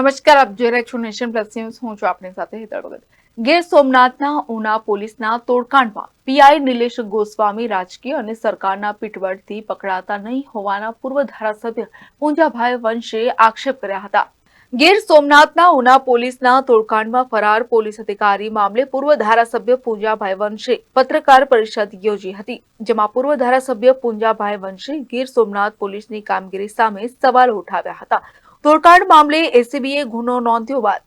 નમસ્કાર, આપ જોઈ રહ્યા છો નેશન પ્લસ ન્યૂઝ. હું છું આપની સાથે હેતળ ભગત. ગીર સોમનાથના ઉના પોલીસના તોડકાંડમાં પીઆઈ નિલેશ ગોસ્વામી રાજકીય અને સરકારના પીઠબળથી પકડાતા નહીં હોવાના પૂર્વ ધારાસભ્ય પૂંજાભાઈ વંશે આક્ષેપ કર્યા હતા. ગીર સોમનાથના ઉના પોલીસના તોડકાંડમાં ફરાર પોલીસ અધિકારી મામલે પૂર્વ ધારાસભ્ય પૂંજાભાઈ વંશે પત્રકાર પરિષદ યોજી હતી, જેમાં પૂર્વ ધારાસભ્ય પૂંજાભાઈ વંશે ગીર સોમનાથ પોલીસની કામગીરી સામે સવાલો ઉઠાવ્યા હતા. તોડકાંડ મામલે એસીબીએ ગુનો નોંધ્યો બાદ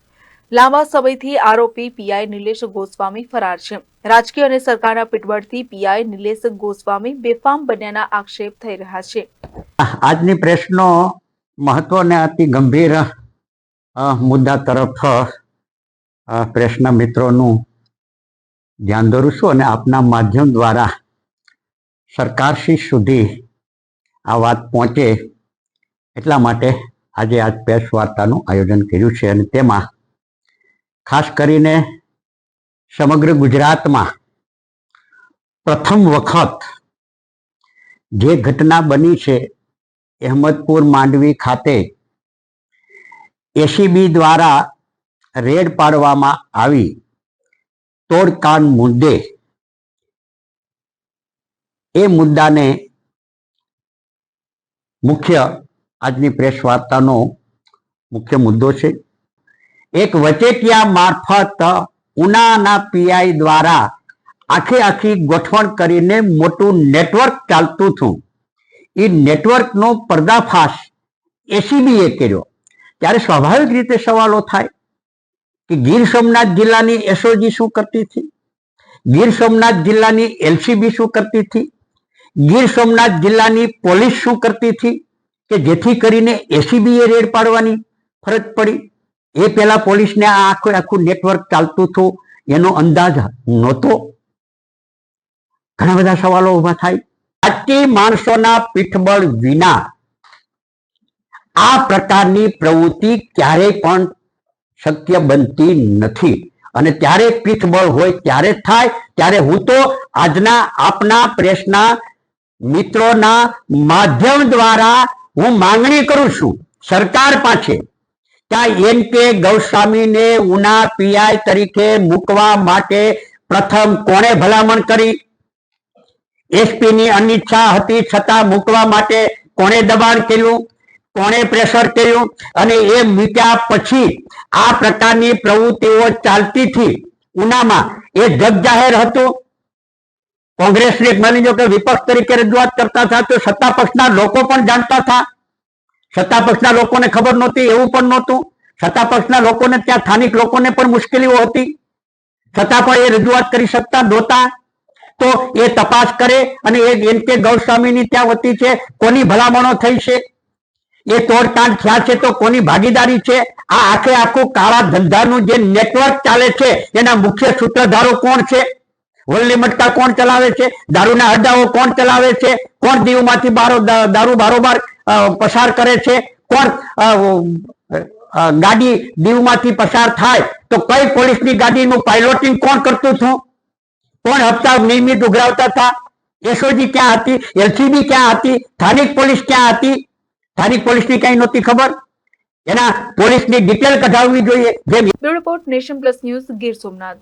લાંબા સમયથી આરોપી પીઆઈ નિલેશ ગોસ્વામી ફરાર છે. રાજકીય અને સરકારના પીઠબળથી પીઆઈ નિલેશ ગોસ્વામી બેફામ બન્યાના આક્ષેપ થઈ રહ્યા છે. આજની પ્રેસનો મહત્વને અતિ ગંભીર મુદ્દા તરફ પ્રેસના મિત્રોનું ધ્યાન દોરું છું અને આપના માધ્યમ દ્વારા સરકારશ્રી સુધી આ વાત પહોંચે એટલા માટે આજે આ પ્રેસ વાર્તાનું આયોજન કર્યું છે અને તેમાં ખાસ કરીને સમગ્ર ગુજરાતમાં પ્રથમ વખત જે ઘટના બની છે અહેમદપુર માંડવી ખાતે એસીબી દ્વારા રેડ પાડવામાં આવી તોડકાન મુદ્દે એ મુદ્દાને મુખ્ય આજની પ્રેસ વાર્તાનો મુખ્ય મુદ્દો છે. એક વચેટિયા મારફત ઉનાના પીઆઈ દ્વારા આખી આખી ગોઠવણ કરીને મોટું નેટવર્ક ચાલતું હતું. એ નેટવર્કનો પર્દાફાશ એસીબીએ કર્યો. ત્યારે સ્વાભાવિક રીતે સવાલો થાય કે ગીર સોમનાથ જિલ્લાની એસઓજી શું કરતી હતી? ગીર સોમનાથ જિલ્લાની એલસીબી શું કરતી હતી? ગીર સોમનાથ જિલ્લાની પોલીસ શું કરતી હતી? કે જેથી કરીને એસીબીએ રેડ પાડવાની ફરજ પડી. એ પહેલા પોલીસને આ આખું આખું નેટવર્ક ચાલતું હતું. એનો અંદાજ નહોતો. ઘણા બધા સવાલો ઊભા થાય. આજથી માણસોના પીઠબળ વિના આ પ્રકારની પ્રવૃત્તિ ક્યારેય પણ શક્ય બનતી નથી. અને ત્યારે પીઠબળ હોય ત્યારે થાય. ત્યારે હું તો આજના આપના, પ્રેસના, મિત્રોના માધ્યમ દ્વારા હું માંગણી કરું છું સરકાર પાસે ત્યાં એમ કે ગૌસ્વામીને ઉના પીઆઈ તરીકે મૂકવા માટે પ્રથમ કોણે ભલામણ કરી? એસપીની અનિચ્છા હતી છતાં મૂકવા માટે કોણે દબાણ કર્યું? કોણે પ્રેશર કર્યું? અને એ મૂક્યા પછી આ પ્રકારની પ્રવૃત્તિઓ ચાલતી હતી. ઉનામાં એ જગજાહેર હતું. કોંગ્રેસને માની લો કે વિપક્ષ તરીકે રજૂઆત કરતા હતા તો સત્તા પક્ષના લોકો પણ જાણતા હતા. સત્તા પક્ષના લોકોને ખબર નહોતી, એવું પણ નહોતું. સત્તા પક્ષના લોકોને ત્યાં સ્થાનિક લોકોને પણ મુશ્કેલીઓ હતી. છતાં પણ એ રજૂઆત કરી શકતા નહોતા. તો એ તપાસ કરે અને એ એન કે ગૌસ્વામીની ત્યાં વતી છે, કોની ભલામણો થઈ છે? એ તોડતાંડ થયા છે તો કોની ભાગીદારી છે? આ આખે આખું કાળા ધંધાનું જે નેટવર્ક ચાલે છે, એના મુખ્ય સૂત્રધારો કોણ છે? વલ્લી મટકા કોણ ચલાવે છે? દારૂના અડ્ડાઓ કોણ ચલાવે છે? કોણ દીવમાંથી બારો દારૂ બારોબાર પસાર કરે છે? કોણ ગાડી દીવમાંથી પસાર થાય તો કઈ પોલીસની ગાડીનું પાયલોટિંગ કોણ કરતું હતું? કોણ હપ્તા નિયમિત ઉઘરાવતા હતા? એસઓજી ક્યાં હતી? એલસીબી ક્યાં હતી? સ્થાનિક પોલીસ ક્યાં હતી? સ્થાનિક પોલીસની કઈ નહોતી ખબર? એના પોલીસની ડિટેલ કઢાવવી જોઈએ. જેમ report Nation Plus News Gir Somnath.